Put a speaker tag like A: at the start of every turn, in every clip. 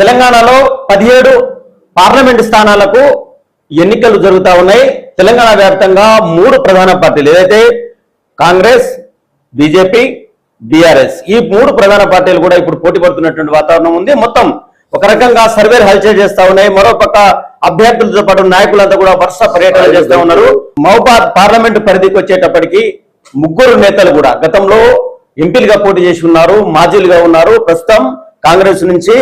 A: తెలంగాణలో పదిహేడు పార్లమెంటు స్థానాలకు ఎన్నికలు జరుగుతూ ఉన్నాయి. తెలంగాణ వ్యాప్తంగా మూడు ప్రధాన పార్టీలు ఏదైతే కాంగ్రెస్ బీజేపీ బీఆర్ఎస్. ఈ మూడు ప్రధాన పార్టీలు కూడా ఇప్పుడు పోటీ పడుతున్నటువంటి వాతావరణం ఉంది. మొత్తం ఒక రకంగా సర్వేలు హల్చల్ చేస్తా ఉన్నాయి. మరోపక్క అభ్యర్థులతో పాటు నాయకులంతా కూడా వరుస పర్యటన చేస్తూ ఉన్నారు. మహబాద్ పార్లమెంట్ పరిధికి వచ్చేటప్పటికి ముగ్గురు నేతలు కూడా గతంలో ఎంపీలుగా పోటీ చేసి ఉన్నారు మాజీలుగా ఉన్నారు. ప్రస్తుతం కాంగ్రెస్ నుంచి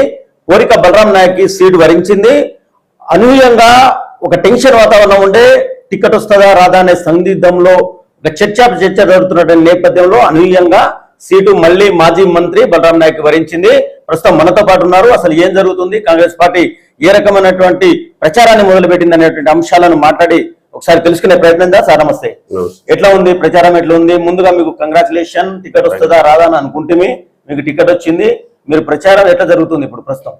A: కోరిక బలరాం నాయక్కి సీటు వరించింది. అనూహ్యంగా ఒక టెన్షన్ వాతావరణం ఉండే టికెట్ వస్తుందా రాదా అనే సందిగ్ధంలో ఒక చర్చ చర్చ జరుగుతున్నటువంటి నేపథ్యంలో అనూహ్యంగా సీటు మళ్ళీ మాజీ మంత్రి బలరాం నాయక్ వరించింది. ప్రస్తుతం మనతో పాటు ఉన్నారు. అసలు ఏం జరుగుతుంది? కాంగ్రెస్ పార్టీ ఏ రకమైనటువంటి ప్రచారాన్ని మొదలుపెట్టింది అనేటువంటి అంశాలను మాట్లాడి ఒకసారి తెలుసుకునే ప్రయత్నం సార్ నమస్తే. ఎట్లా ఉంది? ప్రచారం ఎట్లా ఉంది? ముందుగా మీకు కంగ్రాచులేషన్ టికెట్ వస్తుందా రాదా అని అనుకుంటే మీకు టికెట్ వచ్చింది మీరు ప్రచారం ఎట్లా జరుగుతుంది ఇప్పుడు ప్రస్తుతం?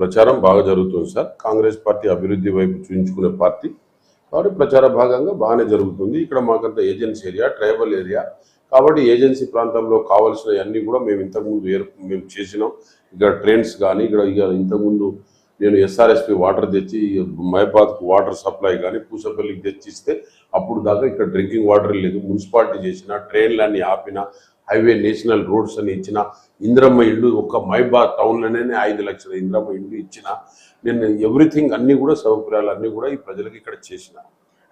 B: ప్రచారం బాగా జరుగుతుంది సార్. కాంగ్రెస్ పార్టీ అభివృద్ధి వైపు చూపించుకునే పార్టీ. కాబట్టి ప్రచార భాగంగా బాగానే జరుగుతుంది. ఇక్కడ మాకంత ఏజెన్సీ ఏరియా ట్రైబల్ ఏరియా. కాబట్టి ఏజెన్సీ ప్రాంతంలో కావాల్సిన కూడా మేము ఇంతకుముందు ఏర్ మేము చేసినాం. ఇక్కడ ట్రైన్స్ కానీ ఇక్కడ ఇక ఇంతకుముందు నేను ఎస్ఆర్ఎస్పి వాటర్ తెచ్చి మైబాద్కు వాటర్ సప్లై కానీ పూసపల్లికి తెచ్చిస్తే అప్పుడు దాకా ఇక్కడ డ్రింకింగ్ వాటర్ లేదు. మున్సిపాలిటీ చేసిన ట్రైన్లన్నీ ఆపిన హైవే నేషనల్ రోడ్స్ అని ఇచ్చిన ఇంద్రమ్మ ఇల్లు ఒక్క మైబాద్ టౌన్లోనే ఐదు లక్షల ఇంద్రమ్మ ఇల్లు ఇచ్చిన. నేను ఎవ్రీథింగ్ అన్ని కూడా సౌకర్యాలు అన్ని కూడా ఈ ప్రజలకు ఇక్కడ చేసిన.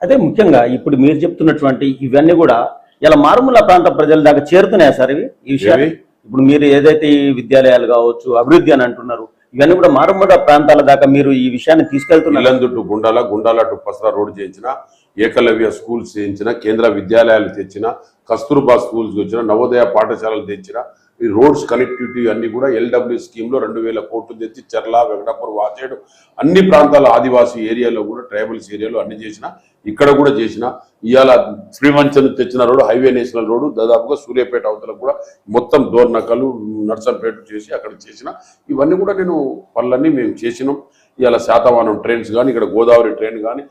A: అదే ముఖ్యంగా ఇప్పుడు మీరు చెప్తున్నటువంటి ఇవన్నీ కూడా ఇలా మారుమూల ప్రాంత ప్రజల దాకా చేరుతున్నాయా సార్ ఇవి? ఈ విషయాలు? ఇప్పుడు మీరు ఏదైతే ఈ విద్యాలయాలు కావచ్చు అభివృద్ధి అని అంటున్నారు ఇవన్నీ కూడా మారుమూల ప్రాంతాల దాకా మీరు ఈ విషయాన్ని తీసుకెళ్తున్నారు.
B: Yellandu to Gundala Gundala to Pasara road చేయించిన. ఏకలవ్య స్కూల్స్ చేయించిన కేంద్ర విద్యాలయాలు తెచ్చిన కస్తూర్బా స్కూల్స్ వచ్చిన నవోదయ పాఠశాలలు తెచ్చిన ఈ రోడ్స్ కనెక్టివిటీ అన్ని కూడా ఎల్డబ్ల్యూ స్కీమ్లో రెండు వేల కోట్లు తెచ్చి చర్ల వెంకటాపూర్ వాచేడు అన్ని ప్రాంతాల ఆదివాసీ ఏరియాలో కూడా ట్రైబల్స్ ఏరియాలో అన్ని చేసిన ఇక్కడ కూడా చేసిన. ఇవాళ శ్రీమంచన్ తెచ్చిన రోడ్డు హైవే నేషనల్ రోడ్డు దాదాపుగా సూర్యాపేట అవతల కూడా మొత్తం దోర్నకలు నర్సంపేట చేసి అక్కడ చేసిన. ఇవన్నీ కూడా నేను పనులన్నీ మేము చేసినాం. ఇవాళ శాతవానం ట్రైన్స్ కానీ ఇక్కడ గోదావరి ట్రైన్ కానీ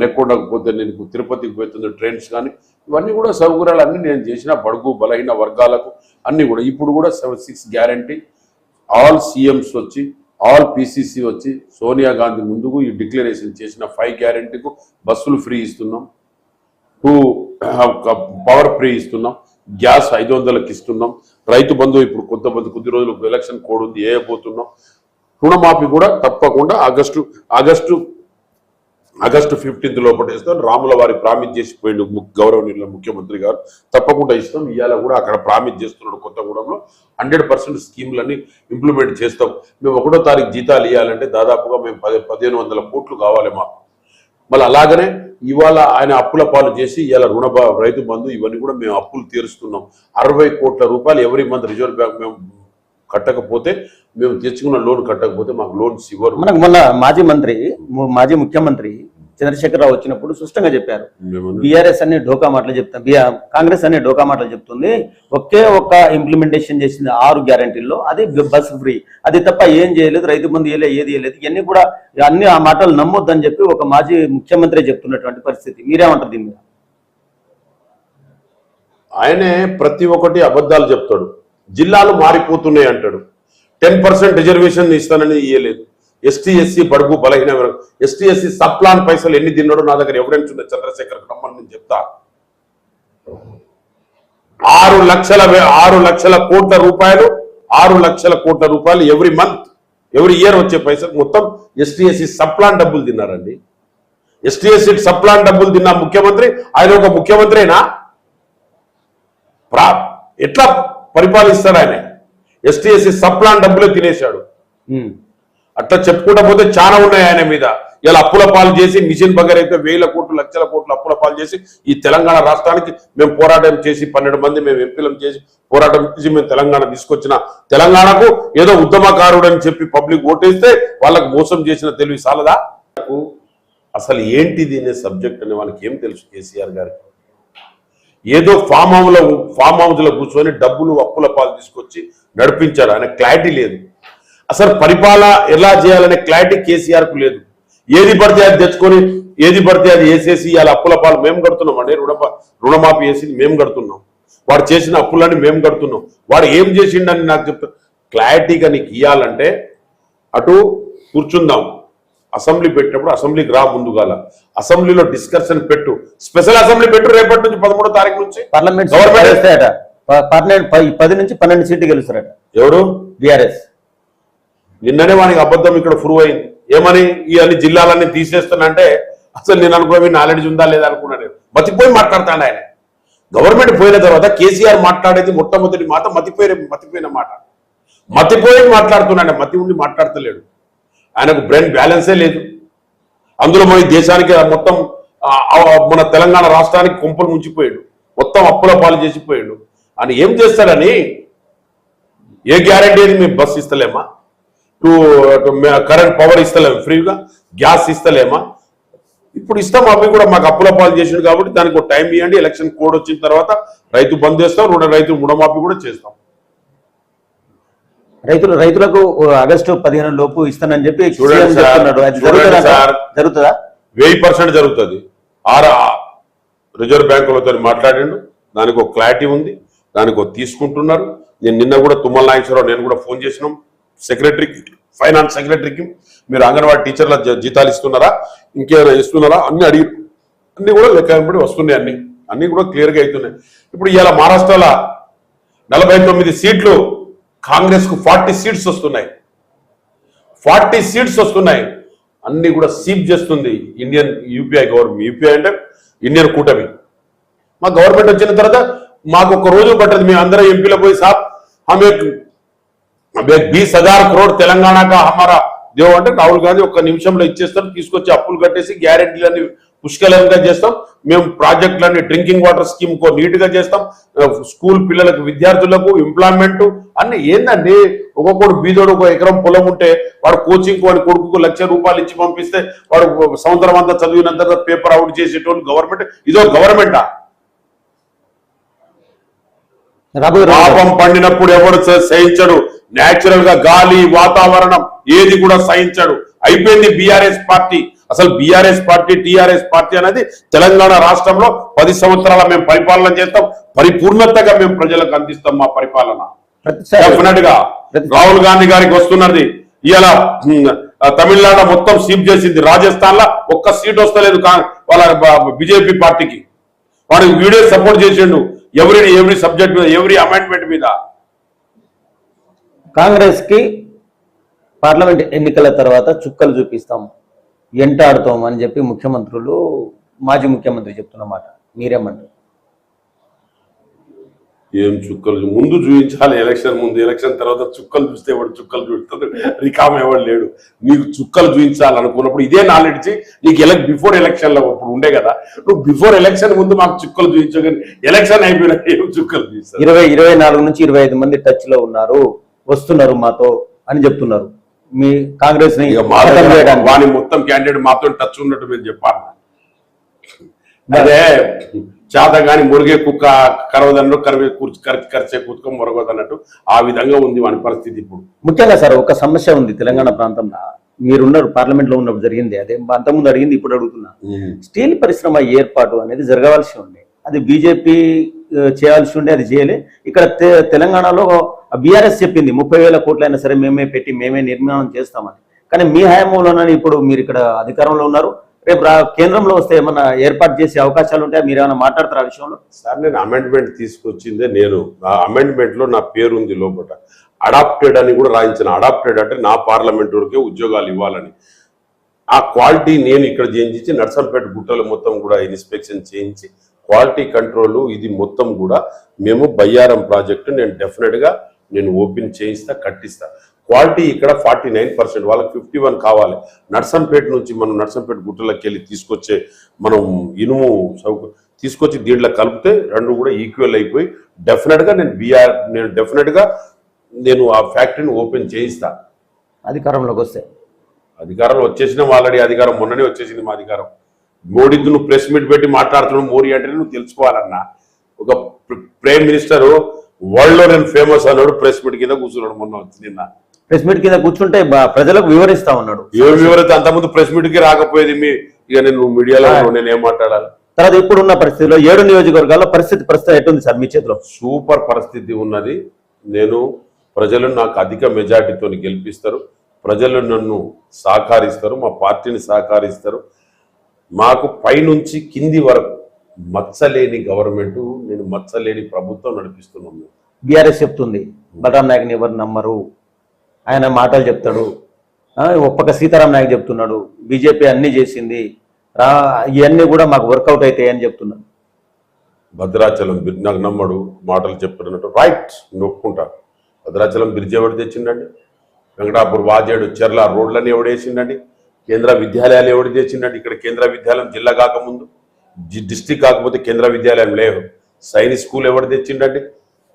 B: నెక్కొండకపోతే నేను తిరుపతికి పోతుంది ట్రైన్స్ కానీ ఇవన్నీ కూడా సౌకర్యాలు అన్నీ నేను చేసిన బడుగు బలహీన వర్గాలకు అన్నీ కూడా. ఇప్పుడు కూడా seven six guarantee. All CMs వచ్చి ఆల్ పిసిసి వచ్చి సోనియా గాంధీ ముందుకు ఈ డిక్లరేషన్ చేసిన ఫైవ్ గ్యారంటీకు బస్సులు ఫ్రీ ఇస్తున్నాం. టూ పవర్ ఫ్రీ ఇస్తున్నాం. గ్యాస్ ఐదు వందలకి ఇస్తున్నాం. రైతు బంధు ఇప్పుడు కొంతమంది కొద్ది రోజులు ఎలక్షన్ కోడ్ ఉంది వేయబోతున్నాం రుణమాఫీ కూడా తప్పకుండా ఆగస్టు ఆగస్టు ఆగస్టు ఫిఫ్టీన్త్ లోపల ఇస్తాం. రాముల వారి ప్రామిస్ చేసి పోయిండు గౌరవనీయుల ముఖ్యమంత్రి గారు. తప్పకుండా ఇస్తాం. ఇవాళ కూడా అక్కడ ప్రామిస్ చేస్తున్నాడు కొత్తగూడెంలో. హండ్రెడ్ పర్సెంట్ స్కీమ్లన్నీ ఇంప్లిమెంట్ చేస్తాం. మేము ఒకటో తారీఖు జీతాలు ఇవ్వాలంటే దాదాపుగా మేము పది పదిహేను వందల కోట్లు కావాలి మాకు. మళ్ళీ అలాగనే ఇవాళ ఆయన అప్పుల పాలు చేసి ఇవాళ రుణ రైతు బంధు ఇవన్నీ కూడా మేము అప్పులు తీరుస్తున్నాం. అరవై కోట్ల రూపాయలు ఎవరి మంత్ రిజర్వ్ బ్యాంక్ మేము కట్టకపోతే మేము తెచ్చుకున్న లోన్ కట్టకపోతే మాకు లోన్స్ ఇవ్వరు.
A: మనకు మొన్న మాజీ మంత్రి మాజీ ముఖ్యమంత్రి చంద్రశేఖరరావు వచ్చినప్పుడు స్పష్టంగా చెప్పారు. బీఆర్ఎస్ అనే డోకా మాటలు చెప్తాం. బిఆర్ కాంగ్రెస్ అనే డోకా మాటలు చెప్తుంది. ఒకే ఒక్క ఇంప్లిమెంటేషన్ చేసింది ఆరు గ్యారంటీల్లో అది బస్ ఫ్రీ. అది తప్ప ఏం చేయలేదు. రైతు బంధు ఏలే ఏది చేయలేదు ఇవన్నీ కూడా అన్ని ఆ మాటలు నమ్మొద్దని చెప్పి ఒక మాజీ ముఖ్యమంత్రి చెప్తున్నటువంటి పరిస్థితి. మీరేమంటారు దీని మీద?
B: ఆయనే ప్రతి ఒక్కటి అబద్ధాలు చెప్తాడు. జిల్లాలు మారిపోతున్నాయి అంటాడు. టెన్ పర్సెంట్ రిజర్వేషన్ ఇస్తానని ఇయ్యలేదు. ఎస్టీ ఎస్సీ బడుగు బలహీన ఎస్టీ ఎస్సీ సబ్ ప్లాన్ పైసలు ఎన్ని తిన్నాడో నా దగ్గర ఎవిడెన్స్ ఉంది? చంద్రశేఖర్ రమ్మని నేను చెప్తా. ఆరు లక్షల ఆరు లక్షల కోట్ల రూపాయలు ఆరు లక్షల కోట్ల రూపాయలు ఎవ్రీ మంత్ ఎవ్రీ ఇయర్ వచ్చే పైసలు మొత్తం ఎస్టీ ఎస్సీ సబ్ డబ్బులు తిన్నారండి. ఎస్టీ ఎస్సీ డబ్బులు తిన్న ముఖ్యమంత్రి ఆయన ఒక ముఖ్యమంత్రినా? ప్రా ఎట్లా పరిపాలిస్తాడు ఆయన. ఎస్టీ ఎస్సీ సప్లాన్ డబ్బులే తినేశాడు. అట్లా చెప్పుకుంటా పోతే చాలా ఉన్నాయి ఆయన మీద. ఇలా అప్పుల పాలు చేసి మిషన్ బగర్ అయితే వేల కోట్లు లక్షల కోట్లు అప్పుల పాలు చేసి ఈ తెలంగాణ రాష్ట్రానికి మేము పోరాటం చేసి పన్నెండు మంది మేము ఎంపీలం చేసి పోరాటం చేసి మేము తెలంగాణ తీసుకొచ్చిన తెలంగాణకు ఏదో ఉద్యమకారుడు అని చెప్పి పబ్లిక్ ఓటేస్తే వాళ్ళకు మోసం చేసిన తెలివి సాలదా? అసలు ఏంటిది అనే సబ్జెక్ట్ అని వాళ్ళకి ఏం తెలుసు కేసీఆర్ గారికి? ఏదో ఫామ్ హౌస్లో ఫామ్ హౌస్లో కూర్చొని డబ్బులు అప్పుల పాలు తీసుకొచ్చి నడిపించాడు ఆయన క్లారిటీ లేదు. అసలు పరిపాలన ఎలా చేయాలనే క్లారిటీ కేసీఆర్కు లేదు. ఏది పడితే అది తెచ్చుకొని ఏది పడితే అది వేసేసి ఇవాళ అప్పుల పాలు మేము కడుతున్నాం. అండి రుణ రుణమాఫీ వేసి మేము కడుతున్నాం. వాడు చేసిన అప్పులన్నీ మేము కడుతున్నాం. వాడు ఏం చేసిండని నాకు చెప్తా క్లారిటీగా నీకు ఇవ్వాలంటే అటు కూర్చుందాం. అసెంబ్లీ పెట్టినప్పుడు అసెంబ్లీకి రా ముందుగాల అసెంబ్లీలో డిస్కషన్ పెట్టు. స్పెషల్ అసెంబ్లీ పెట్టు రేపటి నుంచి పదమూడో తారీఖు నుంచి.
A: పార్లమెంట్ ప- పది నుంచి పన్నెండు సీట్లు గెలుస్తారట.
B: ఎవరు?
A: బీఆర్ఎస్.
B: నిన్ననే వానికి అబద్ధం ఇక్కడ ప్రూవ్ అయింది. ఏమని? ఈ అన్ని జిల్లాలన్నీ తీసేస్తానంటే అసలు నేను అనుకో నాలెడ్జ్ ఉందా లేదా అనుకున్నాను నేను. మతిపోయి మాట్లాడతాను ఆయన. గవర్నమెంట్ పోయిన తర్వాత కేసీఆర్ మాట్లాడేది మొట్టమొదటి మాట మతిపోయిన మతిపోయిన మాట. మతిపోయి మాట్లాడుతున్నాడు మతి ఉండి మాట్లాడతలేడు. ఆయనకు బ్రెయిన్ బ్యాలెన్సే లేదు. అందులో మన దేశానికి మొత్తం మన తెలంగాణ రాష్ట్రానికి కుంపలు ముంచిపోయాడు. మొత్తం అప్పుల పాలు చేసిపోయాడు. అని ఏం చేస్తాడని ఏ గ్యారంటీ అని మేము బస్సు ఇస్తలేమా? టూ కరెంట్ పవర్ ఇస్తలేము ఫ్రీగా గ్యాస్ ఇస్తలేమా? ఇప్పుడు ఇస్తాం అవి కూడా మాకు అప్పుల పాలు చేసిండు కాబట్టి దానికి ఒక టైం ఇవ్వండి ఎలక్షన్ కోడ్ వచ్చిన తర్వాత రైతు బంద్ చేస్తాం రెండు రైతు రుణమాఫీ కూడా చేస్తాం.
A: రైతులు రైతులకు ఆగస్టు పదిహేను లోపు ఇస్తానని చెప్పి జరుగుతుందా
B: వెయ్యి పర్సెంట్ జరుగుతుంది. ఆర్ రిజర్వ్ బ్యాంకులతో మాట్లాడిండు. దానికి ఒక క్లారిటీ ఉంది. దానికి ఒక తీసుకుంటున్నారు. నేను నిన్న కూడా తుమ్మల నాగేశ్వరరావు నేను కూడా ఫోన్ చేసినాం. సెక్రటరీకి ఫైనాన్స్ సెక్రటరీకి. మీరు అంగన్వాడీ టీచర్ల జీతాలు ఇస్తున్నారా? ఇంకేమైనా ఇస్తున్నారా? అన్ని అడిగి అన్ని కూడా లెక్క వెంబడి వస్తున్నాయి అన్ని. అన్ని కూడా క్లియర్గా అవుతున్నాయి. ఇప్పుడు ఇవాళ మహారాష్ట్రలో నలభై తొమ్మిది సీట్లు కాంగ్రెస్కు ఫార్టీ సీట్స్ వస్తున్నాయి. ఫార్టీ సీట్స్ వస్తున్నాయి. అన్ని కూడా సీప్ చేస్తుంది ఇండియన్ యూపీఐ గవర్నమెంట్. యూపీఐ అంటే ఇండియన్ కూటమి. మా గవర్నమెంట్ వచ్చిన తర్వాత మాకు ఒక రోజు పట్టదు. మేము అందరం ఎంపీలో పోయి సాప్ ఆమె బీస్ హజార్ క్రోడ్ తెలంగాణగా హమారా దేవు అంటే రాహుల్ గాంధీ ఒక్క నిమిషంలో ఇచ్చేస్తారు తీసుకొచ్చి అప్పులు కట్టేసి గ్యారెంటీలన్నీ పుష్కలంగా చేస్తాం. మేము ప్రాజెక్టులన్నీ డ్రింకింగ్ వాటర్ స్కీమ్ కో నీట్గా చేస్తాం స్కూల్ పిల్లలకు విద్యార్థులకు ఎంప్లాయ్మెంట్ అన్ని ఏందండి? ఒక్కొక్కడు బీదోడు ఒక ఎకరం పొలం ఉంటే వాడు కోచింగ్ వాడి కొడుకు లక్ష రూపాయలు ఇచ్చి పంపిస్తే వాడు సంవత్సరం అంతా చదివిన తర్వాత పేపర్ అవుట్ చేసేటోళ్ళు గవర్నమెంట్. ఇదో గవర్నమెంటా? పాపం పండినప్పుడు ఎవడు సహించడు. నేచురల్గా గాలి వాతావరణం ఏది కూడా సహించడు. అయిపోయింది బీఆర్ఎస్ పార్టీ. అసలు బీఆర్ఎస్ పార్టీ టిఆర్ఎస్ పార్టీ అనేది తెలంగాణ రాష్ట్రంలో పది సంవత్సరాల మేము పరిపాలన చేస్తాం. పరిపూర్ణతగా మేము ప్రజలకు అందిస్తాం మా పరిపాలన. డెఫినెట్గా. రాహుల్ గాంధీ గారికి వస్తున్నది. ఇవాళ తమిళనాడు మొత్తం సీప్ చేసింది. రాజస్థాన్లో ఒక్క సీట్ వస్తలేదు వాళ్ళ బీజేపీ పార్టీకి. వాడు వీడియో సపోర్ట్ చేసిండు. ఎవరి ఎవరి సబ్జెక్ట్ మీద ఎవరి అమెండ్మెంట్ మీద?
A: కాంగ్రెస్కి పార్లమెంట్ ఎన్నికల తర్వాత చుక్కలు చూపిస్తాం. ఎంటాడుతాం అని చెప్పి ముఖ్యమంత్రులు మాజీ ముఖ్యమంత్రి చెప్తున్న మాట. మీరేమంటారు?
B: ఏం చుక్కలు ముందు చూపించాలి ఎలక్షన్ ముందు. ఎలక్షన్ తర్వాత చుక్కలు చూస్తే వాడు చుక్కలు చూస్తాడు? రికామ్ ఎవడు లేడు. నీకు చుక్కలు చూపించాలి అనుకున్నప్పుడు ఇదే నాలెడ్జ్ నీకు ఎలక్ బిఫోర్ ఎలక్షన్లో అప్పుడు ఉండే కదా. నువ్వు బిఫోర్ ఎలక్షన్ ముందు మాకు చుక్కలు చూపించవు కానీ ఎలక్షన్ అయిపోయినా ఏం చుక్కలు చూపిస్తారు
A: ఇరవై ఇరవై నాలుగు నుంచి ఇరవై ఐదు మంది టచ్లో ఉన్నారు వస్తున్నారు మాతో అని చెప్తున్నారు. మీ కాంగ్రెస్ని.
B: వాని మొత్తం క్యాండిడేట్ మాతో టచ్ ఉన్నట్టు మీరు చెప్పాలి. అదే చేత గాని మురిగే కుక్క కరవదన్నట్టు కరివే కూర్చు కరిచి కరిచే కుక్క మొరగదన్నట్టు ఆ విధంగా ఉంది వాని పరిస్థితి ఇప్పుడు.
A: ముఖ్యంగా సార్ ఒక సమస్య ఉంది తెలంగాణ ప్రాంతంలో. మీరున్నారు పార్లమెంట్లో ఉన్నప్పుడు జరిగింది. అదే అంతకుముందు అడిగింది ఇప్పుడు అడుగుతున్నా. స్టీల్ పరిశ్రమ ఏర్పాటు అనేది జరగవలసి ఉండే. అది బీజేపీ చేయాల్సి ఉండే అది చేయలే. ఇక్కడ తెలంగాణలో బీఆర్ఎస్ చెప్పింది ముప్పై వేల కోట్లైనా సరే మేమే పెట్టి మేమే నిర్మాణం చేస్తామని. కానీ మీ హయాంలోనని ఇప్పుడు మీరు ఇక్కడ అధికారంలో ఉన్నారు. రేపు రా- కేంద్రంలో వస్తే ఏమన్నా ఏర్పాటు చేసే అవకాశాలు ఉంటాయా? మీరు ఏమైనా మాట్లాడతారు ఆ విషయంలో?
B: సార్ నేను అమెండ్మెంట్ తీసుకొచ్చిందే నేను. ఆ అమెండ్మెంట్లో నా పేరు ఉంది లోపల. అడాప్టెడ్ అని కూడా రాయించిన. అడాప్టెడ్ అంటే నా పార్లమెంట్ వరకే ఉద్యోగాలు ఇవ్వాలని. ఆ క్వాలిటీ నేను ఇక్కడ చేయించి నర్సంపేట గుట్టలు మొత్తం కూడా ఇన్స్పెక్షన్ చేయించి క్వాలిటీ కంట్రోల్ ఇది మొత్తం కూడా మేము బయ్యారం ప్రాజెక్టు నేను డెఫినెట్గా నేను ఓపెన్ చేయిస్తా కట్టిస్తా. క్వాలిటీ ఇక్కడ ఫార్టీ నైన్ పర్సెంట్ వాళ్ళకి ఫిఫ్టీ వన్ కావాలి. నర్సంపేట నుంచి మనం నర్సంపేట గుట్టలకి వెళ్ళి తీసుకొచ్చే మనం ఇనుము సౌక తీసుకొచ్చి దీంట్లో కలిపితే రెండు కూడా ఈక్వల్ అయిపోయి డెఫినెట్గా నేను బీఆర్ నేను డెఫినెట్గా నేను ఆ ఫ్యాక్టరీని ఓపెన్ చేయిస్తా.
A: అధికారంలోకి వస్తే.
B: అధికారం వచ్చేసిన ఆల్రెడీ అధికారం మొన్ననే వచ్చేసింది మా అధికారం. మోడీతో నువ్వు ప్రెస్ మీట్ పెట్టి మాట్లాడుతున్నావు మోడీ అంటే నువ్వు తెలుసుకోవాలన్నా. ఒక ప్ర- ప్రైమ్ మినిస్టర్ వరల్డ్లో నేను ఫేమస్ అన్నాడు ప్రెస్ మీట్ కింద కూర్చున్నాడు మొన్న నిన్న.
A: ప్రెస్ మీట్ కింద కూర్చుంటే ప్రజలకు వివరిస్తా ఉన్నాడు.
B: ఏ వివరైతే అంతకుముందు ప్రెస్ మీట్కి రాకపోయేది మీ ఇక నేను మీడియాలో నేను ఏం మాట్లాడాలి?
A: తర్వాత ఇప్పుడున్న పరిస్థితిలో ఏడు నియోజకవర్గాల్లో పరిస్థితి ప్రస్తుతం ఎట్టుంది సార్ మీ చేతిలో?
B: సూపర్ పరిస్థితి ఉన్నది. నేను ప్రజలు నాకు అధిక మెజార్టీతో గెలిపిస్తారు. ప్రజలు నన్ను సహకరిస్తారు మా పార్టీని సహకరిస్తారు. మాకు పైనుంచి కింది వరకు మచ్చలేని గవర్నమెంట్ నేను మచ్చలేని ప్రభుత్వం నడిపిస్తున్నాను.
A: బీఆర్ఎస్ చెప్తుంది బలరాం నాయక్ని ఎవరు నమ్మరు? ఆయన మాటలు చెప్తాడు. ఒప్పక సీతారాం నాయక్ చెప్తున్నాడు. బీజేపీ అన్ని చేసింది. రా ఇవన్నీ కూడా మాకు వర్కౌట్ అవుతాయి అని చెప్తున్నాడు
B: భద్రాచలం బ్రిడ్జ్ నాకు నమ్మడు మాటలు చెప్తున్నట్టు రైట్ ఒప్పుకుంటా భద్రాచలం బ్రిడ్జ్ ఎవడు తెచ్చిండండి? వెంకటాపూర్ వాజేడు చెర్ల రోడ్లని ఎవడేసిండండి కేంద్ర విద్యాలయాలు ఎవడు తెచ్చిండండి? ఇక్కడ కేంద్ర విద్యాలయం జిల్లా కాకముందు. డిస్టిక్ కాకపోతే కేంద్ర విద్యాలయం లేవు. సైనిక్ స్కూల్ ఎవరు తెచ్చిండండి?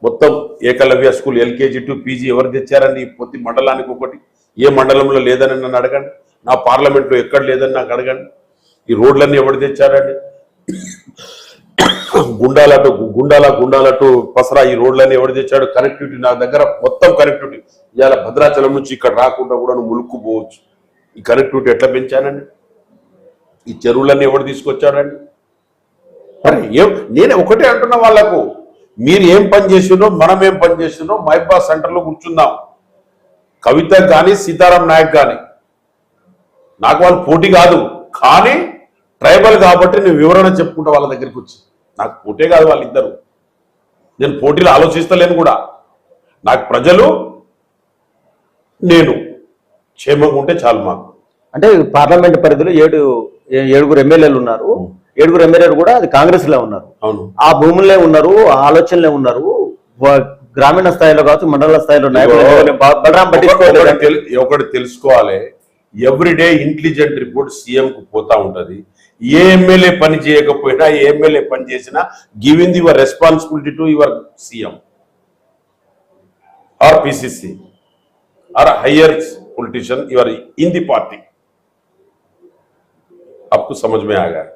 B: మొత్తం Ekalavya school LKG to PG ఎవరు తెచ్చారండి ఈ ప్రతి మండలానికి ఒకటి? ఏ మండలంలో లేదని నన్ను అడగండి. నా పార్లమెంట్లో ఎక్కడ లేదని నాకు అడగండి. ఈ రోడ్లన్నీ ఎవరు తెచ్చారండి? గుండాలటు గుండాల గుండాలటు పసరా ఈ రోడ్లన్నీ ఎవరు తెచ్చాడు? కనెక్టివిటీ నా దగ్గర మొత్తం కనెక్టివిటీ. ఇవాళ భద్రాచలం నుంచి ఇక్కడ రాకుండా కూడా నువ్వు పోవచ్చు ఈ కనెక్టివిటీ ఎట్లా పెంచానండి? ఈ చెరువులన్నీ ఎవడు తీసుకొచ్చాడండి? మరి ఏం నేను ఒకటే అంటున్నా వాళ్ళకు. మీరు ఏం పని చేసినో మనం ఏం పని చేసినో మైబా సెంటర్లో కూర్చుందాం. కవిత కానీ సీతారాం నాయక్ కానీ నాకు వాళ్ళు పోటీ కాదు. కానీ ట్రైబల్ కాబట్టి నేను వివరణ చెప్పుకుంటా వాళ్ళ దగ్గరికి వచ్చి. నాకు పోటీ కాదు వాళ్ళిద్దరు. నేను పోటీలో ఆలోచిస్తలేను కూడా. నాకు ప్రజలు నేను. క్షేమంగా ఉంటే చాలు మాకు.
A: అంటే పార్లమెంట్ పరిధిలో ఏడు ఏడుగురు ఎమ్మెల్యేలు ఉన్నారు. ఏడుగురు ఎమ్మెల్యేలు కూడా అది కాంగ్రెస్లో ఉన్నారు ఆ భూములే ఉన్నారు ఆ ఆలోచనలే ఉన్నారు. గ్రామీణ స్థాయిలో కావచ్చు మండల స్థాయిలో
B: ఒకటి తెలుసుకోవాలి. ఎవ్రీడే ఇంటెలిజెంట్ రిపోర్ట్ సీఎం కు పోతా ఉంటది. ఏ ఎమ్మెల్యే పని చేయకపోయినా ఏ ఎమ్మెల్యే పని చేసినా giving your responsibility to your CM. Or PCC or higher politician your in the party అప్పు సమజమే ఆగారు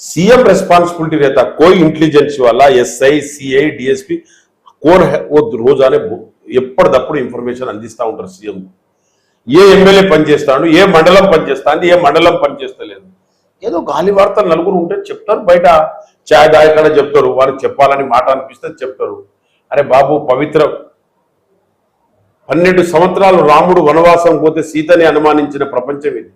B: सीएम रेस्पॉन्सिबिलिटी रहता कोई इंटेलिजेंस वाला ఎస్ఐ సిఐ డిఎస్పి కోర్ है वो రోజానే ఎప్పటిదప్పుడు ఇన్ఫర్మేషన్ అందిస్తూ ఉంటారు సీఎం ఏ ఎమ్మెల్యే పనిచేస్తాడు ఏ మండలం పనిచేస్తాడు ఏ మండలం పనిచేస్తలేదు ఏదో గాలి వార్తలు నలుగురు ఉంటే చెప్తారు బయట ఛాయ్ దాయకాడ చెప్తారు వారికి చెప్పాలని మాట అనిపిస్తే చెప్తారు అరే బాబు పవిత్ర పన్నెండు సంవత్సరాలు రాముడు వనవాసం పోతే సీతని అనుమానించిన ప్రపంచం ఇది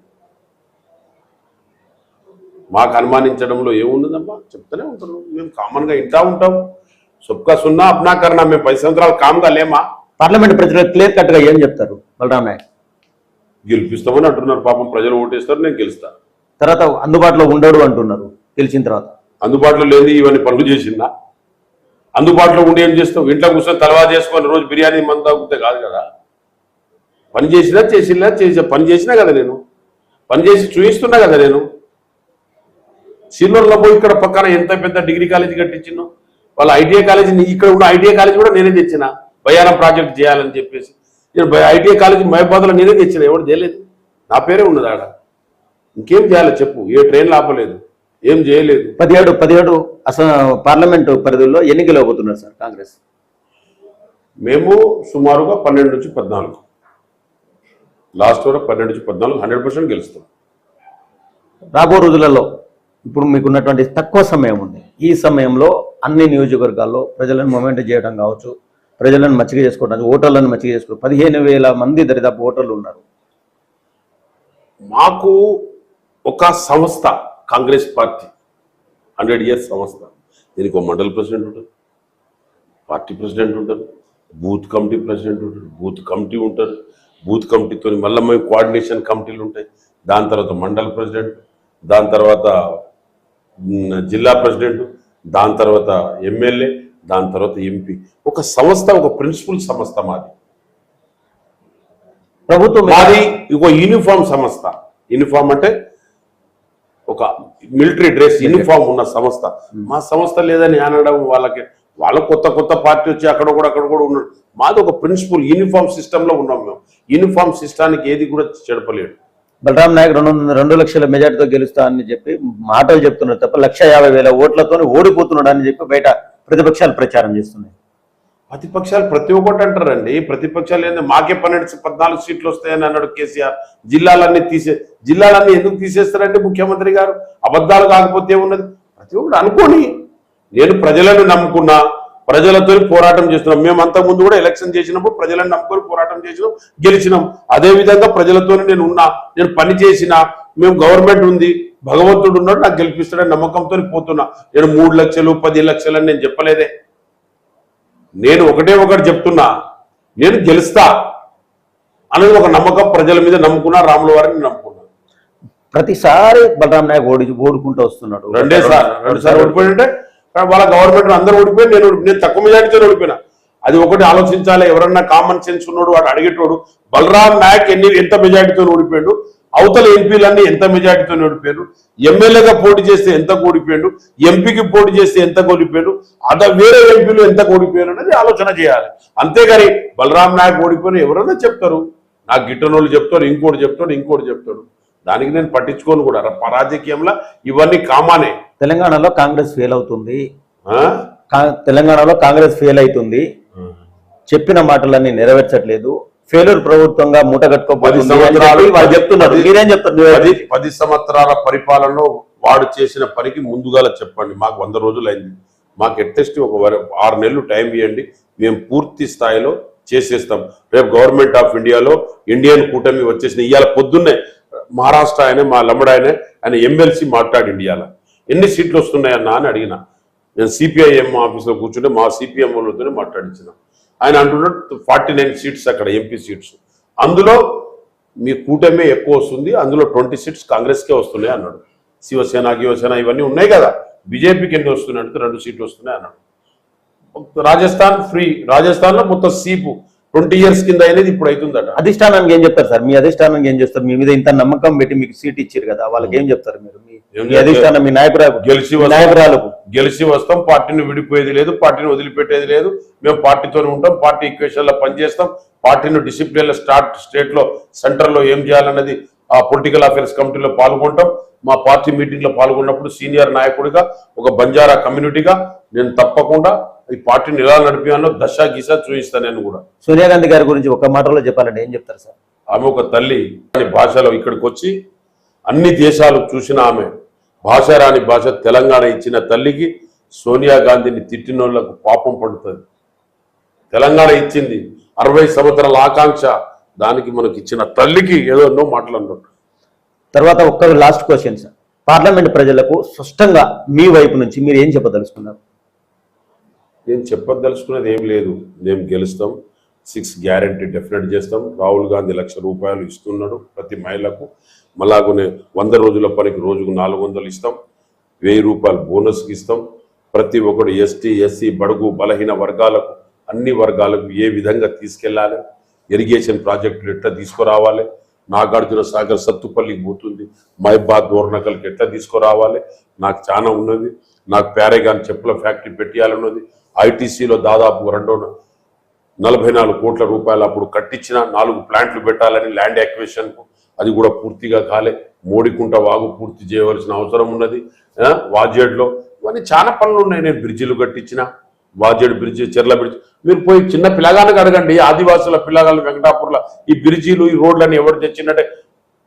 B: మాకు అనుమానించడంలో ఏముండదమ్మా? చెప్తూనే ఉంటారు మేము కామన్గా ఇంటా ఉంటాం. సుబ్కా సున్నా అప్నా కన్నా మేము పది సంవత్సరాలు కామ్గా లేమా?
A: పార్లమెంట్ ప్రజలు క్లియర్ కట్గా ఏం చెప్తారు బలరాం నాయక్
B: గెలిపిస్తామని అంటున్నారు. పాపం ప్రజలు ఓటేస్తారు నేను గెలుస్తా.
A: తర్వాత అందుబాటులో ఉండడు అంటున్నారు గెలిచిన తర్వాత.
B: అందుబాటులో లేని ఇవన్నీ పనులు చేసిందా? అందుబాటులో ఉండి ఏం చేస్తావు? ఇంట్లో కూర్చొని తలవా చేసుకొని రోజు బిర్యానీ మంది తాగితే కాదు కదా. పని చేసినా చేసినా చేసే పని చేసినా కదా నేను. పని చేసి చూపిస్తున్నా కదా నేను. సిల్వర్లో పోయి ఇక్కడ పక్కన ఎంత పెద్ద డిగ్రీ కాలేజ్ కట్టించినో వాళ్ళ ఐటీఐ కాలేజ్ ఇక్కడ ఉన్న ఐటీఐ కాలేజ్ కూడా నేనే తెచ్చిన. బయారం ప్రాజెక్ట్ చేయాలని చెప్పేసి. నేను ఐటీఐ కాలేజ్ మహబాద్లో నేనే తెచ్చిన ఎవరు చేయలేదు. నా పేరే ఉన్నది ఆడ. ఇంకేం చేయాలి చెప్పు ఏ ట్రైన్ ఆపలేదు ఏం చేయలేదు.
A: పదిహేడు పదిహేడు అసలు పార్లమెంటు పరిధిలో ఎన్నికలు అవబోతున్నారు సార్ కాంగ్రెస్?
B: మేము సుమారుగా పన్నెండు నుంచి పద్నాలుగు. లాస్ట్ వరకు పన్నెండు నుంచి పద్నాలుగు హండ్రెడ్ పర్సెంట్ గెలుస్తాం.
A: రాబో రోజులలో ఇప్పుడు మీకున్నటువంటి తక్కువ సమయం ఉంది. ఈ సమయంలో అన్ని నియోజకవర్గాల్లో ప్రజలను మొమెంట్ చేయడం కావచ్చు ప్రజలను మచ్చిక చేసుకోవడం ఓటర్లను మచ్చిక చేసుకోవడం పదిహేను వేల మంది దరిదాపు ఓటర్లు ఉన్నారు.
B: మాకు ఒక సంస్థ కాంగ్రెస్ పార్టీ హండ్రెడ్ ఇయర్స్ సంస్థ. దీనికి ఒక మండల ప్రెసిడెంట్ ఉంటారు పార్టీ ప్రెసిడెంట్ ఉంటారు బూత్ కమిటీ ప్రెసిడెంట్ ఉంటారు బూత్ కమిటీ ఉంటారు. బూత్ కమిటీతో మళ్ళీ మేము కోఆర్డినేషన్ కమిటీలు ఉంటాయి. దాని తర్వాత మండల ప్రెసిడెంట్ దాని తర్వాత జిల్లా ప్రెసిడెంట్ దాని తర్వాత ఎమ్మెల్యే దాని తర్వాత ఎంపీ. ఒక సంస్థ ఒక ప్రిన్సిపల్ సంస్థ మాది.
A: ప్రభుత్వం మీద-
B: ఒక యూనిఫామ్ సంస్థ. యూనిఫామ్ అంటే ఒక మిలిటరీ డ్రెస్ యూనిఫామ్ ఉన్న సంస్థ. మా సంస్థ లేదని అనడం వాళ్ళకి వాళ్ళ కొత్త కొత్త పార్టీ వచ్చి అక్కడ కూడా అక్కడ కూడా ఉన్నాడు మాది ఒక ప్రిన్సిపల్ యూనిఫామ్ సిస్టమ్లో ఉన్నాం మేము. యూనిఫామ్ సిస్టానికి ఏది కూడా చెడపలేడు.
A: బలరాం నాయక్ రెండు రెండు లక్షల మెజార్టీతో గెలుస్తా అని చెప్పి మాటలు చెప్తున్నారు తప్ప లక్ష యాభై వేల ఓట్లతో ఓడిపోతున్నాడు అని చెప్పి బయట ప్రతిపక్షాలు ప్రచారం చేస్తున్నాయి.
B: ప్రతిపక్షాలు ప్రతి ఒక్కటి అంటారండి. ప్రతిపక్షాలు ఏంది? మాకే పన్నెండు పద్నాలుగు సీట్లు వస్తాయని అన్నాడు కేసీఆర్. జిల్లాలన్నీ తీసే జిల్లాలన్నీ ఎందుకు తీసేస్తారంటే ముఖ్యమంత్రి గారు? అబద్ధాలు కాకపోతే ఉన్నది ప్రతి ఒక్కటి అనుకోని. నేను ప్రజలను నమ్ముకున్నా ప్రజలతో పోరాటం చేస్తున్నాం. మేము అంతకు ముందు కూడా ఎలక్షన్ చేసినప్పుడు ప్రజలను నమ్ముకొని పోరాటం చేసినాం గెలిచినాం. అదే విధంగా ప్రజలతో నేను ఉన్నా నేను పని చేసిన మేము గవర్నమెంట్ ఉంది భగవంతుడు ఉన్నాడు నాకు గెలిపిస్తాడని నమ్మకంతో పోతున్నా. నేను మూడు లక్షలు పది లక్షలు అని నేను చెప్పలేదే. నేను ఒకటే ఒకటి చెప్తున్నా నేను గెలుస్తా అనేది ఒక నమ్మకం ప్రజల మీద నమ్ముకున్నా రాముల వారిని నమ్ముకున్నా.
A: ప్రతిసారి బలరాం నాయక్ ఓడి ఓడుకుంటూ వస్తున్నాడు.
B: రెండే సార్ రెండు వాళ్ళ గవర్నమెంట్ అందరూ ఓడిపోయి నేను నేను తక్కువ మెజారిటీతో ఓడిపోయినా. అది ఒకటి ఆలోచించాలి. ఎవరన్నా కామన్ సెన్స్ ఉన్నాడు వాడు అడిగేటోడు బలరాం నాయక్ ఎన్ని ఎంత మెజారిటీతో ఓడిపోయాడు? అవతల ఎంపీలన్నీ ఎంత మెజారిటీతో ఓడిపోయారు ఎమ్మెల్యేగా పోటీ చేస్తే ఎంత ఓడిపోయాడు? ఎంపీకి పోటీ చేస్తే ఎంత ఓడిపోయాడు? అద వేరే ఎంపీలు ఎంత ఓడిపోయారు అనేది ఆలోచన చేయాలి. అంతేగాని బలరాం నాయక్ ఓడిపోయిన ఎవరన్నా చెప్తారు. నాకు గిట్టనోళ్ళు చెప్తాడు ఇంకోటి చెప్తాడు ఇంకోటి చెప్తాడు. దానికి నేను పట్టించుకోను కూడా. రాజకీయంలో ఇవన్నీ కామానే.
A: తెలంగాణలో కాంగ్రెస్ ఫెయిల్ అవుతుంది. తెలంగాణలో కాంగ్రెస్ ఫెయిల్ అవుతుంది. చెప్పిన మాటలన్నీ నెరవేర్చట్లేదు. ఫెయిల్యూర్ ప్రభుత్వంగా మూట
B: పది
A: కట్టుకోబోతుంది అని
B: సంవత్సరాలు
A: చెప్పి వాళ్ళు చెప్తున్నారు.
B: పది-
A: మీరేం చెప్తారు?
B: సంవత్సరాల పరిపాలనలో వాడు చేసిన పనికి ముందుగాల చెప్పండి. మాకు వంద రోజులు అయింది మాకు అట్లీస్ట్ ఒక ఆరు నెలలు టైం ఇవ్వండి. మేము పూర్తి స్థాయిలో చేసేస్తాం. రేపు గవర్నమెంట్ ఆఫ్ ఇండియాలో ఇండియన్ కూటమి వచ్చేసిన ఇవాళ పొద్దున్నే మహారాష్ట్ర ఆయనే మా లమ్మడు ఆయన ఆయన ఎమ్మెల్సీ మాట్లాడి ఇండియాలో. ఎన్ని సీట్లు వస్తున్నాయన్నా అని అడిగిన. నేను సిపిఐఎం ఆఫీస్లో కూర్చుంటే మా సిపిఎం వాళ్ళతోనే మాట్లాడించిన. ఆయన అంటున్నాడు ఫార్టీ నైన్ సీట్స్ అక్కడ ఎంపీ సీట్స్. అందులో మీ కూటమే ఎక్కువ వస్తుంది అందులో ట్వంటీ సీట్స్ కాంగ్రెస్కే వస్తున్నాయి అన్నాడు. శివసేన గివసేన ఇవన్నీ ఉన్నాయి కదా. బీజేపీకి ఎన్ని వస్తున్నాయి అంటే రెండు సీట్లు వస్తున్నాయి అన్నాడు. రాజస్థాన్ ఫ్రీ రాజస్థాన్లో మొత్తం సీపు. ట్వంటీ ఇయర్స్ కింద అనేది ఇప్పుడు అవుతుందట
A: అధిష్టానానికి ఏం చెప్తారు సార్? మీ అధిష్టానానికి ఏం చేస్తారు? మీ మీద ఇంత నమ్మకం పెట్టి మీకు సీట్ ఇచ్చారు కదా వాళ్ళకి ఏం చెప్తారు మీరు? మీ- అధిష్టానం మీ నాయకురాలు
B: గెలిచి.
A: నాయకురాలకు.
B: గెలిచి వస్తాం. పార్టీని విడిపోయేది లేదు పార్టీని వదిలిపెట్టేది లేదు. మేము పార్టీతోనే ఉంటాం. పార్టీ ఈక్వేషన్లో పనిచేస్తాం. పార్టీని డిసిప్లిన్లో స్టార్ట్ స్టేట్లో సెంటర్లో ఏం చేయాలన్నది ఆ పొలిటికల్ అఫైర్స్ కమిటీలో పాల్గొంటాం. మా పార్టీ మీటింగ్లో పాల్గొన్నప్పుడు సీనియర్ నాయకుడిగా ఒక బంజారా కమ్యూనిటీగా నేను తప్పకుండా ఈ పార్టీని ఎలా నడిపానో దశ గిశ చూపిస్తాను నేను కూడా.
A: సోనియా గాంధీ గారి గురించి ఒక మాటలో చెప్పాలంటే ఏం చెప్తారు సార్?
B: ఆమె ఒక తల్లి భాషలో ఇక్కడికి వచ్చి అన్ని దేశాలు చూసిన ఆమె భాష రాని భాష తెలంగాణ ఇచ్చిన తల్లికి సోనియా గాంధీని తిట్టినోళ్ళకు పాపం పడుతుంది. తెలంగాణ ఇచ్చింది అరవై సంవత్సరాల ఆకాంక్ష దానికి మనకి ఇచ్చిన తల్లికి ఏదో ఎన్నో మాట్లాడినాడు
A: తర్వాత ఒక్క లాస్ట్ క్వశ్చన్ సార్ పార్లమెంట్ ప్రజలకు స్పష్టంగా మీ వైపు నుంచి మీరు ఏం చెప్పదలుచుకున్నారు?
B: నేను చెప్పదలుచుకున్నది ఏం లేదు. మేము గెలుస్తాం. సిక్స్ గ్యారంటీ డెఫినెట్ చేస్తాం. రాహుల్ గాంధీ లక్ష రూపాయలు ఇస్తున్నాడు ప్రతి మహిళకు. మళ్ళాగునే వంద రోజుల పనికి రోజుకు నాలుగు వందలు ఇస్తాం. వెయ్యి రూపాయలు బోనస్కి ఇస్తాం. ప్రతి ఒక్కడు ఎస్టీ ఎస్సీ బడుగు బలహీన వర్గాలకు అన్ని వర్గాలకు ఏ విధంగా తీసుకెళ్ళాలి? ఇరిగేషన్ ప్రాజెక్టులు ఎట్లా తీసుకురావాలి? నాగార్జున సాగర్ సత్తుపల్లికి పోతుంది. మైబాద్ దోర్నకల్కి ఎట్లా తీసుకురావాలి? నాకు చాలా ఉన్నది. నాకు ప్యారేగాన్ చెప్పుల ఫ్యాక్టరీ పెట్టేయాలన్నది. ఐటీసీలో దాదాపు రెండో నలభై నాలుగు కోట్ల రూపాయలు అప్పుడు కట్టించిన నాలుగు ప్లాంట్లు పెట్టాలని ల్యాండ్ యాక్విజిషన్ అది కూడా పూర్తిగా కాలే. మోడికుంట వాగు పూర్తి చేయవలసిన అవసరం ఉన్నది. వాజేడ్లో. ఇవన్నీ చాలా పనులు ఉన్నాయి నేను బ్రిడ్జిలు కట్టించిన. Wazedu bridge Cherla bridge. మీరు పోయి చిన్న పిల్లగానికి అడగండి ఆదివాసుల పిల్లగాళ్ళు వెంకటాపూర్లో ఈ బ్రిడ్జిలు ఈ రోడ్లని ఎవరు తెచ్చినట్టే.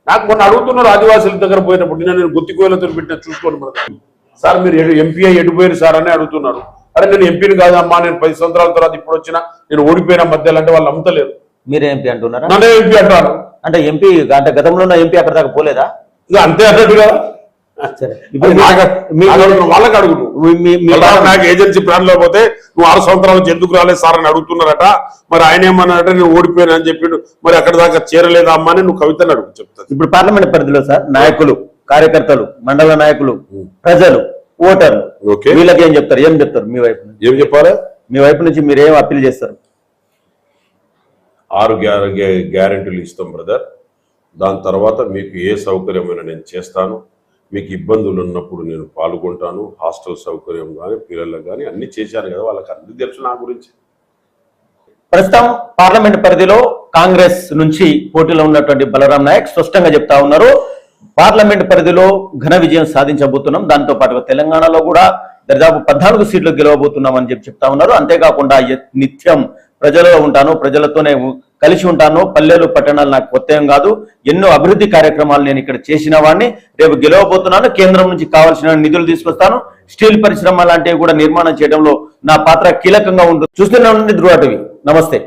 B: నాకు మొన్న అడుగుతున్నారు ఆదివాసుల దగ్గర పోయినప్పుడు నిన్న నేను గుత్తికోయలతో పెట్టిన చూసుకోండి మరి. సార్ మీరు ఎంపీఐ ఎడిపోయారు సార్ అని అడుగుతున్నారు. అరే నేను ఎంపీని కాదమ్మా నేను పది సంవత్సరాల తర్వాత ఇప్పుడు వచ్చిన నేను ఓడిపోయిన మధ్యలో అంటే వాళ్ళు నమ్ముతలేరు.
A: మీరే ఎంపీ అంటున్నారా?
B: నన్నే ఎంపీ అంటారు.
A: అంటే ఎంపీ అంటే గతంలో ఉన్న ఎంపీ అక్కడ దాకా పోలేదా?
B: ఇక అంతే అన్నట్టు కదా. వాళ్ళకి అడుగు నాకు ఏజెన్సీ ప్లాన్లో పోతే నువ్వు ఆరు సంవత్సరాల నుంచి ఎందుకు రాలేదు సార్ అని అడుగుతున్నారట. మరి ఆయన ఏమన్నారంటే నేను ఓడిపోయాను అని చెప్పిండు. మరి అక్కడ దాకా చేరలేదా అమ్మా అని నువ్వు కవితను అడుగు చెప్తాను.
A: ఇప్పుడు పార్లమెంట్ పరిధిలో సార్ నాయకులు కార్యకర్తలు మండల నాయకులు ప్రజలు ఓటర్లు. వీళ్ళకి ఏం చెప్తారు? ఏం చెప్తారు మీ వైపు
B: ఏం చెప్పాలి?
A: మీ వైపు నుంచి మీరు ఏం అప్పీల్ చేస్తారు?
B: ఆరు గ్యార- గ్యా- గ్యారెంటీలు ఇస్తాం బ్రదర్. దాని తర్వాత మీకు ఏ సౌకర్యమైనా నేను చేస్తాను. మీకు ఇబ్బందులు ఉన్నప్పుడు నేను పాల్గొంటాను హాస్టల్ సౌకర్యం కానీ పిల్లలకు కానీ అన్ని చేశాను కదా వాళ్ళకి అన్ని తెలుసు నా గురించి.
A: ప్రస్తుతం పార్లమెంట్ పరిధిలో కాంగ్రెస్ నుంచి పోటీలో ఉన్నటువంటి బలరాం నాయక్ స్పష్టంగా చెప్తా ఉన్నారు. పార్లమెంట్ పరిధిలో ఘన విజయం సాధించబోతున్నాం. దాంతో పాటుగా తెలంగాణలో కూడా దాదాపు పద్నాలుగు సీట్లు గెలవబోతున్నాం అని చెప్పి చెప్తా ఉన్నారు. అంతేకాకుండా నిత్యం ప్రజలలో ఉంటాను. ప్రజలతోనే కలిసి ఉంటాను. పల్లెలు పట్టణాలు నాకు కొత్త ఏం కాదు. ఎన్నో అభివృద్ధి కార్యక్రమాలు నేను ఇక్కడ చేసిన వాడిని. రేపు గెలవబోతున్నాను. కేంద్రం నుంచి కావాల్సిన నిధులు తీసుకొస్తాను. స్టీల్ పరిశ్రమ లాంటివి కూడా నిర్మాణం చేయడంలో నా పాత్ర కీలకంగా ఉంటుంది. చూస్తూనే ఉండండి నమస్తే.